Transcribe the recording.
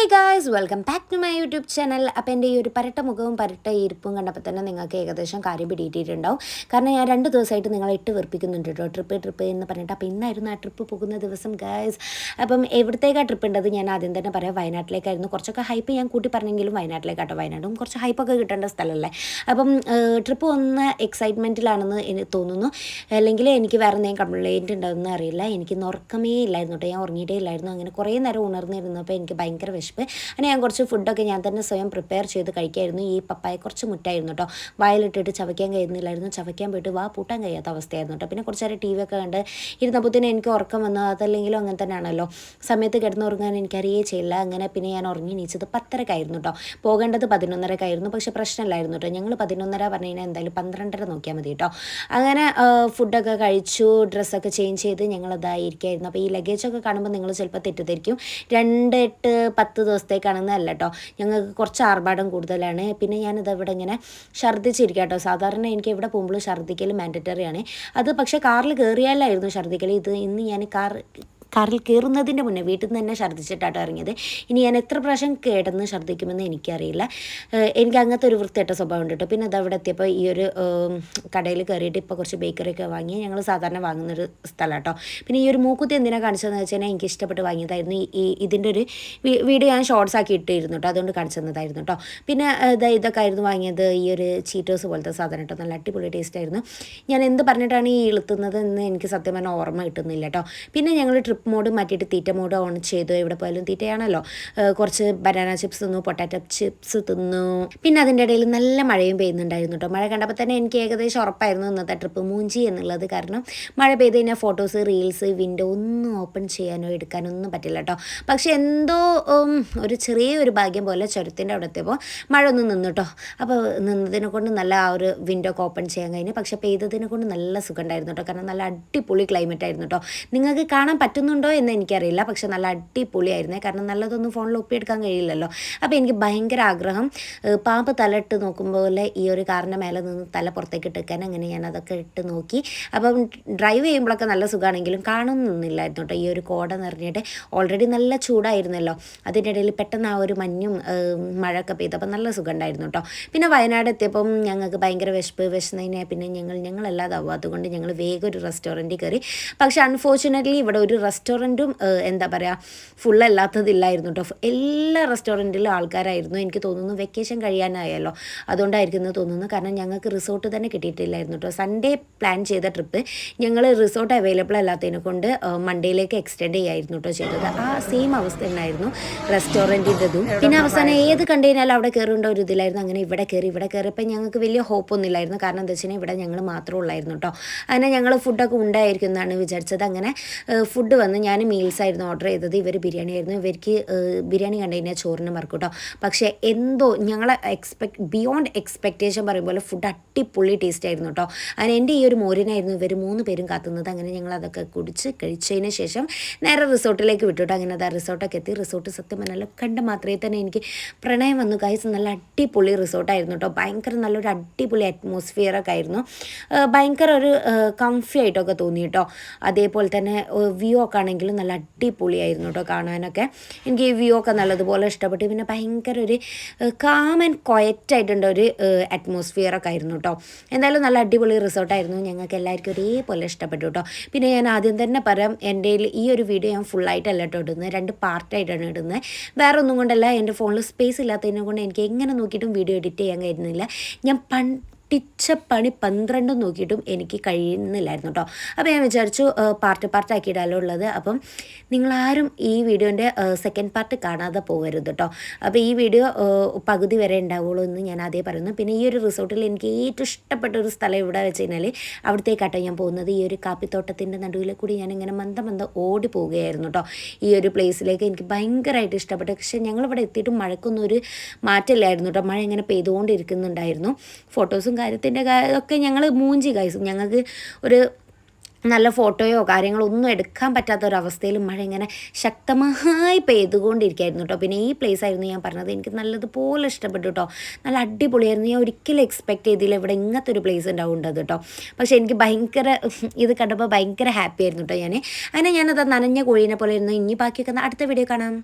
Hey guys welcome back to my YouTube channel അപ്പോൾ എന്റെ ഈ ഒരു പരട്ട മുഖവും പരട്ട ഇരിപ്പും കണ്ടപ്പോൾ തന്നെ നിങ്ങൾക്ക് ഏകദേശം കാര്യം പിടിയിട്ടിട്ടുണ്ടാവും. കാരണം ഞാൻ രണ്ട് ദിവസമായിട്ട് നിങ്ങളെ ഇട്ട് വെറുപ്പിക്കുന്നുണ്ട് കേട്ടോ. ട്രിപ്പ് ട്രിപ്പ് എന്ന് പറഞ്ഞിട്ട് അപ്പോൾ ഇന്നായിരുന്നു ആ ട്രിപ്പ് പോകുന്ന ദിവസം ഗായ്സ് അപ്പം എവിടത്തേക്കാണ് ട്രിപ്പ് ഉണ്ടത് ഞാൻ ആദ്യം തന്നെ പറയാം. വയനാട്ടിലേക്കായിരുന്നു. കുറച്ചൊക്കെ ഹൈപ്പ് ഞാൻ കൂട്ടി പറഞ്ഞെങ്കിലും വയനാട്ടിലേക്കാട്ടോ. വയനാടും കുറച്ച് ഹൈപ്പൊക്കെ കിട്ടേണ്ട സ്ഥലമല്ലേ അപ്പം ട്രിപ്പ് ഒന്ന് എക്സൈറ്റ്മെന്റിലാണെന്ന് എനിക്ക് തോന്നുന്നു. അല്ലെങ്കിൽ എനിക്ക് വേറെ എന്തെങ്കിലും കംപ്ലയിന്റ് ഉണ്ടോയെന്ന് അറിയില്ല. എനിക്ക് ഉറക്കമേ ഇല്ലായിരുന്നു കേട്ടോ. ഞാൻ ഉറങ്ങിയിട്ടേ ഇല്ലായിരുന്നു. അങ്ങനെ കുറേ നേരം ഉണർന്നിരുന്നപ്പോൾ എനിക്ക് ഭയങ്കര വിശപ്പ് അങ്ങനെ ഞാൻ കുറച്ച് ഫുഡൊക്കെ ഞാൻ തന്നെ സ്വയം പ്രിപ്പയർ ചെയ്ത് കഴിക്കായിരുന്നു. ഈ പപ്പായ കുറച്ച് മുറ്റായിരുന്നു കേട്ടോ. വായിലിട്ടിട്ട് ചവയ്ക്കാൻ കഴിയുന്നില്ലായിരുന്നു. ചവയ്ക്കാൻ പോയിട്ട് വാ പൂട്ടാൻ കഴിയാത്ത അവസ്ഥയായിരുന്നു കേട്ടോ. പിന്നെ കുറച്ച് നേരം ടി വി ഒക്കെ കണ്ട് ഇരുന്നപ്പോഴത്തേന് എനിക്ക് ഉറക്കം വന്നു. അതല്ലെങ്കിലും അങ്ങനെ തന്നെയാണല്ലോ. സമയത്ത് കിടന്നുറങ്ങാൻ എനിക്കറിയേ ചെയ്യില്ല. അങ്ങനെ പിന്നെ ഞാൻ ഉറങ്ങി നീച്ചത് പത്തരക്കായിരുന്നു കേട്ടോ. പോകേണ്ടത് പതിനൊന്നരക്കായിരുന്നു പക്ഷേ പ്രശ്നമില്ലായിരുന്നു കേട്ടോ. ഞങ്ങൾ പതിനൊന്നര പറഞ്ഞു കഴിഞ്ഞാൽ എന്തായാലും പന്ത്രണ്ടര നോക്കിയാൽ മതി കേട്ടോ. അങ്ങനെ ഫുഡൊക്കെ കഴിച്ചു. ഡ്രസ്സൊക്കെ ചേഞ്ച് ചെയ്ത് ഞങ്ങൾ അതായിരിക്കായിരുന്നു അപ്പോൾ ഈ ലഗേജൊക്കെ കാണുമ്പോൾ നിങ്ങൾ ചിലപ്പോൾ തെറ്റിദ്ധരിക്കും. രണ്ട് എട്ട് പത്ത് ദിവസത്തേക്കാണെന്നല്ല കേട്ടോ ഞങ്ങൾക്ക് കുറച്ച് ആർഭാടം കൂടുതലാണ്. പിന്നെ ഞാനിത് ഇവിടെ ഇങ്ങനെ ഛർദ്ദിച്ചിരിക്കാം കേട്ടോ സാധാരണ എനിക്ക് എവിടെ പോകുമ്പോഴും ഛർദ്ദിക്കൽ മാൻഡറ്ററി ആണ്. അത് പക്ഷേ കാറിൽ കയറിയാലായിരുന്നു ഛർദ്ദിക്കൽ ഇത് ഇന്ന് ഞാൻ കാർ കാറിൽ കയറുന്നതിന്റെ മുന്നേ വീട്ടിൽ നിന്ന് തന്നെ ഛർദ്ദിച്ചിട്ടാട്ടോ ഇറങ്ങിയത്. ഇനി ഞാൻ എത്ര പ്രാവശ്യം കേടന്ന് ഛർദ്ദിക്കുമെന്ന് എനിക്കറിയില്ല. എനിക്ക് അങ്ങനത്തെ ഒരു വൃത്തിയായിട്ട സ്വഭാവം ഉണ്ട് കേട്ടോ. പിന്നെ അത് അവിടെ എത്തിയപ്പോൾ ഈ ഒരു കടയിൽ കയറിയിട്ട് ഇപ്പോൾ കുറച്ച് ബേക്കറിയൊക്കെ വാങ്ങി. ഞങ്ങൾ സാധാരണ വാങ്ങുന്നൊരു സ്ഥലം കേട്ടോ. പിന്നെ ഈ ഒരു മൂക്കുത്തി എന്തിനാണ് കാണിച്ചതെന്ന് വെച്ച് കഴിഞ്ഞാൽ എനിക്ക് ഇഷ്ടപ്പെട്ട് വാങ്ങിയതായിരുന്നു. ഈ ഇതിന്റെ ഒരു വീഡിയോ ഞാൻ ഷോർട്സ് ആക്കി ഇട്ടിരുന്നു കേട്ടോ. അതുകൊണ്ട് കാണിച്ചു തന്നതായിരുന്നു കേട്ടോ. പിന്നെ ഇതൊക്കെ ആയിരുന്നു വാങ്ങിയത്. ഈ ഒരു ചീറ്റോസ് പോലത്തെ സാധനം കേട്ടോ. നല്ല അടിപൊളി ടേസ്റ്റ് ആയിരുന്നു. ഞാൻ എന്ത് പറഞ്ഞിട്ടാണ് ഈ ഇളുത്തുന്നത് എന്ന് എനിക്ക് സത്യം പറഞ്ഞാൽ ഓർമ്മ കിട്ടുന്നില്ല കേട്ടോ. പിന്നെ ഞങ്ങൾ ട്രിപ്പ് ട്രിപ്പ് മോഡ് മാറ്റിയിട്ട് തീറ്റ മോഡ് ഓൺ ചെയ്തു. എവിടെ പോയാലും തീറ്റയാണല്ലോ. കുറച്ച് ബനാന ചിപ്സ് തിന്നു പൊട്ടാറ്റോ ചിപ്സ് തിന്നു. പിന്നെ അതിന്റെ ഇടയിൽ നല്ല മഴയും പെയ്യുന്നുണ്ടായിരുന്നു കേട്ടോ മഴ കണ്ടപ്പോൾ തന്നെ എനിക്ക് ഏകദേശം ഉറപ്പായിരുന്നു ഇന്നത്തെ ട്രിപ്പ് മൂഞ്ചി എന്നുള്ളത് കാരണം മഴ പെയ്ത് കഴിഞ്ഞാൽ ഫോട്ടോസ് റീൽസ് വിൻഡോ ഒന്നും ഓപ്പൺ ചെയ്യാനോ എടുക്കാനോ ഒന്നും പറ്റില്ല കേട്ടോ പക്ഷേ എന്തോ ഒരു ചെറിയ ഒരു ഭാഗ്യം പോലെ ചുരത്തിന്റെ അവിടെ എത്തിയപ്പോൾ മഴ ഒന്ന് നിന്നു കേട്ടോ അപ്പോൾ നിന്നതിനെ കൊണ്ട് നല്ല ആ ഒരു വിൻഡോ ഒക്കെ ഓപ്പൺ ചെയ്യാൻ കഴിഞ്ഞു. പക്ഷേ പെയ്തതിനെ കൊണ്ട് നല്ല സുഖം ഉണ്ടായിരുന്നു കേട്ടോ കാരണം നല്ല അടിപൊളി ക്ലൈമറ്റ് ആയിരുന്നു കേട്ടോ നിങ്ങൾക്ക് കാണാൻ പറ്റുന്ന കിട്ടുന്നുണ്ടോ എന്ന് എനിക്കറിയില്ല. പക്ഷെ നല്ല അടിപൊളിയായിരുന്നേ. കാരണം നല്ലതൊന്നും ഫോണിൽ ഒപ്പിയെടുക്കാൻ കഴിയില്ലല്ലോ. അപ്പോൾ എനിക്ക് ഭയങ്കര ആഗ്രഹം പാമ്പ് തലട്ട് നോക്കുമ്പോൾ ഈ ഒരു കാറിന്റെ മേലെ നിന്ന് തല പുറത്തേക്ക് ഇട്ടേക്കാൻ അങ്ങനെ ഞാൻ അതൊക്കെ ഇട്ട് നോക്കി. അപ്പം ഡ്രൈവ് ചെയ്യുമ്പോഴൊക്കെ നല്ല സുഖമാണെങ്കിലും കാണുന്നില്ലായിരുന്നു കേട്ടോ. ഈ ഒരു കോട നിറഞ്ഞിട്ട് ഓൾറെഡി നല്ല ചൂടായിരുന്നല്ലോ. അതിന്റെ ഇടയിൽ പെട്ടെന്ന് ആ ഒരു മഞ്ഞും മഴയൊക്കെ പെയ്തപ്പോൾ നല്ല സുഖം ഉണ്ടായിരുന്നു കേട്ടോ. പിന്നെ വയനാട് എത്തിയപ്പം ഞങ്ങൾക്ക് ഭയങ്കര വിശപ്പ് വിശന്നതിനെ പിന്നെ ഞങ്ങൾ ഞങ്ങളല്ലാതാവും അതുകൊണ്ട് ഞങ്ങൾ വേഗം ഒരു റെസ്റ്റോറന്റിൽ കയറി. പക്ഷേ അൺഫോർച്ചുനേറ്റ്ലി ഇവിടെ ഒരു റെസ്റ്റ് റെസ്റ്റോറന്റും എന്താ പറയുക ഫുൾ അല്ലാത്തതില്ലായിരുന്നു കേട്ടോ എല്ലാ റെസ്റ്റോറന്റിലും ആൾക്കാരായിരുന്നു. എനിക്ക് തോന്നുന്നു വെക്കേഷൻ കഴിയാനായല്ലോ. അതുകൊണ്ടായിരിക്കും എന്ന് തോന്നുന്നു. കാരണം ഞങ്ങൾക്ക് റിസോർട്ട് തന്നെ കിട്ടിയിട്ടില്ലായിരുന്നു കേട്ടോ സൺഡേ പ്ലാൻ ചെയ്ത ട്രിപ്പ് ഞങ്ങൾ റിസോർട്ട് അവൈലബിൾ അല്ലാത്തതിനെ കൊണ്ട് മൺഡേയിലേക്ക് എക്സ്റ്റെൻഡ് ചെയ്യായിരുന്നു കേട്ടോ ചെയ്തത്. ആ സെയിം അവസ്ഥ തന്നെയായിരുന്നു റെസ്റ്റോറന്റിന്റെതും പിന്നെ അവസാനം ഏത് കണ്ടുകഴിഞ്ഞാലും അവിടെ കയറേണ്ട ഒരു ഇതിലായിരുന്നു? അങ്ങനെ ഇവിടെ കയറി ഇവിടെ കയറിയപ്പോൾ ഞങ്ങൾക്ക് വലിയ ഹോപ്പ് ഒന്നുമില്ലായിരുന്നു കാരണം എന്താ വെച്ചാൽ ഇവിടെ ഞങ്ങൾ മാത്രമേ ഉള്ളായിരുന്നു കേട്ടോ അങ്ങനെ ഞങ്ങൾ ഫുഡൊക്കെ ഉണ്ടായിരിക്കും എന്നാണ് വിചാരിച്ചത്. അങ്ങനെ ഫുഡ് വന്ന് ഞാൻ മീൽസ് ആയിരുന്നു ഓർഡർ ചെയ്തത്. ഇവർ ബിരിയാണി ആയിരുന്നു. ഇവർക്ക് ബിരിയാണി കണ്ടു കഴിഞ്ഞാൽ ചോറിന് മറക്കും കേട്ടോ പക്ഷേ എന്തോ ഞങ്ങളെ എക്സ്പെക്ട് ബിയോണ്ട് എക്സ്പെക്റ്റേഷൻ പറയുമ്പോൾ ഫുഡ് അടിപൊളി ടേസ്റ്റ് ആയിരുന്നു കേട്ടോ അങ്ങനെ എന്റെ ഈ ഒരു മോരിനായിരുന്നു ഇവർ മൂന്ന് പേരും കാത്തുന്നത്. അങ്ങനെ ഞങ്ങൾ അതൊക്കെ കുടിച്ച് കഴിച്ചതിന് ശേഷം നേരെ റിസോർട്ടിലേക്ക് വിട്ടു അങ്ങനെ അതാ റിസോർട്ടൊക്കെ എത്തി. റിസോർട്ട് സത്യം പറഞ്ഞാൽ കണ്ട് മാത്രമേ തന്നെ എനിക്ക് പ്രണയം വന്നു. ഗൈസ് നല്ല അടിപൊളി റിസോർട്ടായിരുന്നു കേട്ടോ ഭയങ്കര നല്ലൊരു അടിപൊളി അറ്റ്മോസ്ഫിയർ ഒക്കെ ആയിരുന്നു. ഭയങ്കര ഒരു കംഫി ആയിട്ടൊക്കെ തോന്നി കേട്ടോ അതേപോലെ തന്നെ വ്യൂ ഒക്കെ ആണെങ്കിലും നല്ല അടിപൊളിയായിരുന്നു കേട്ടോ കാണാനൊക്കെ. എനിക്ക് ഈ വ്യൂ ഒക്കെ നല്ലതുപോലെ ഇഷ്ടപ്പെട്ടു. പിന്നെ ഭയങ്കര ഒരു കാം ആൻഡ് ക്വയറ്റായിട്ടുണ്ട് ഒരു അറ്റ്മോസ്ഫിയറൊക്കെ ആയിരുന്നു കേട്ടോ. എന്തായാലും നല്ല അടിപൊളി റിസോർട്ടായിരുന്നു ഞങ്ങൾക്ക് എല്ലാവർക്കും ഒരേപോലെ ഇഷ്ടപ്പെട്ടു കേട്ടോ. പിന്നെ ഞാൻ ആദ്യം തന്നെ പറയാം എന്റെ ഈ ഒരു വീഡിയോ ഞാൻ ഫുള്ളായിട്ടല്ല കേട്ടോ ഇടുന്നത്. രണ്ട് പാർട്ടായിട്ടാണ് ഇടുന്നത്. വേറെ ഒന്നും കൊണ്ടല്ല എന്റെ ഫോണിൽ സ്പേസ് ഇല്ലാത്തതിനെ കൊണ്ട് എനിക്ക് എങ്ങനെ നോക്കിയിട്ടും വീഡിയോ എഡിറ്റ് ചെയ്യാൻ കഴിയുന്നില്ല. ഞാൻ പൺ ഒട്ടിച്ച പണി പന്ത്രണ്ട് നോക്കിയിട്ടും എനിക്ക് കഴിയുന്നില്ലായിരുന്നു കേട്ടോ അപ്പോൾ ഞാൻ വിചാരിച്ചു പാർട്ട് പാർട്ട് ഇടാലോ ഉള്ളത്. അപ്പം നിങ്ങളാരും ഈ വീഡിയോന്റെ സെക്കൻഡ് പാർട്ട് കാണാതെ പോകരുത് കേട്ടോ അപ്പോൾ ഈ വീഡിയോ പകുതി വരെ ഉണ്ടാവുള്ളൂ എന്ന് ഞാൻ ആദ്യം പറയുന്നു. പിന്നെ ഈ ഒരു റിസോർട്ടിൽ എനിക്ക് ഏറ്റവും ഇഷ്ടപ്പെട്ട ഒരു സ്ഥലം ഇവിടെ വെച്ച് കഴിഞ്ഞാൽ അവിടത്തേക്കാട്ടോ ഞാൻ പോകുന്നത്. ഈ ഒരു കാപ്പിത്തോട്ടത്തിന്റെ നടുവിൽ കൂടി ഞാൻ ഇങ്ങനെ മന്ദം ഓടി പോവുകയായിരുന്നു കേട്ടോ ഈ ഒരു പ്ലേസിലേക്ക് എനിക്ക് ഭയങ്കരമായിട്ട് ഇഷ്ടപ്പെട്ടു. പക്ഷേ ഞങ്ങളിവിടെ എത്തിയിട്ടും മഴക്കൊന്നും ഒരു മാറ്റമില്ലായിരുന്നു കേട്ടോ മഴ ഇങ്ങനെ പെയ്തുകൊണ്ടിരിക്കുന്നുണ്ടായിരുന്നു. ഫോട്ടോസും കാര്യത്തിന്റെ ഒക്കെ ഞങ്ങൾ മൂഞ്ചി കൈസ് ഞങ്ങൾക്ക് ഒരു നല്ല ഫോട്ടോയോ കാര്യങ്ങളോ ഒന്നും എടുക്കാൻ പറ്റാത്ത ഒരവസ്ഥയിൽ മഴ ഇങ്ങനെ ശക്തമായി പെയ്തുകൊണ്ടിരിക്കുകയായിരുന്നു കേട്ടോ പിന്നെ ഈ പ്ലേസ് ആയിരുന്നു ഞാൻ പറഞ്ഞത്. എനിക്ക് നല്ലതുപോലെ ഇഷ്ടപ്പെട്ടു കേട്ടോ നല്ല അടിപൊളിയായിരുന്നു. ഞാൻ ഒരിക്കലും എക്സ്പെക്ട് ചെയ്തില്ല ഇവിടെ ഇങ്ങനത്തെ ഒരു പ്ലേസ് ഉണ്ടാവേണ്ടത് കേട്ടോ പക്ഷേ എനിക്ക് ഭയങ്കര ഇത് കണ്ടപ്പോൾ ഭയങ്കര ഹാപ്പി ആയിരുന്നു കേട്ടോ ഞാൻ അങ്ങനെ ഞാനത് നനഞ്ഞ കോഴീനെ പോലെ ഇരുന്നു. ഇനി ബാക്കിയൊക്കെ അടുത്ത വീഡിയോ കാണാം.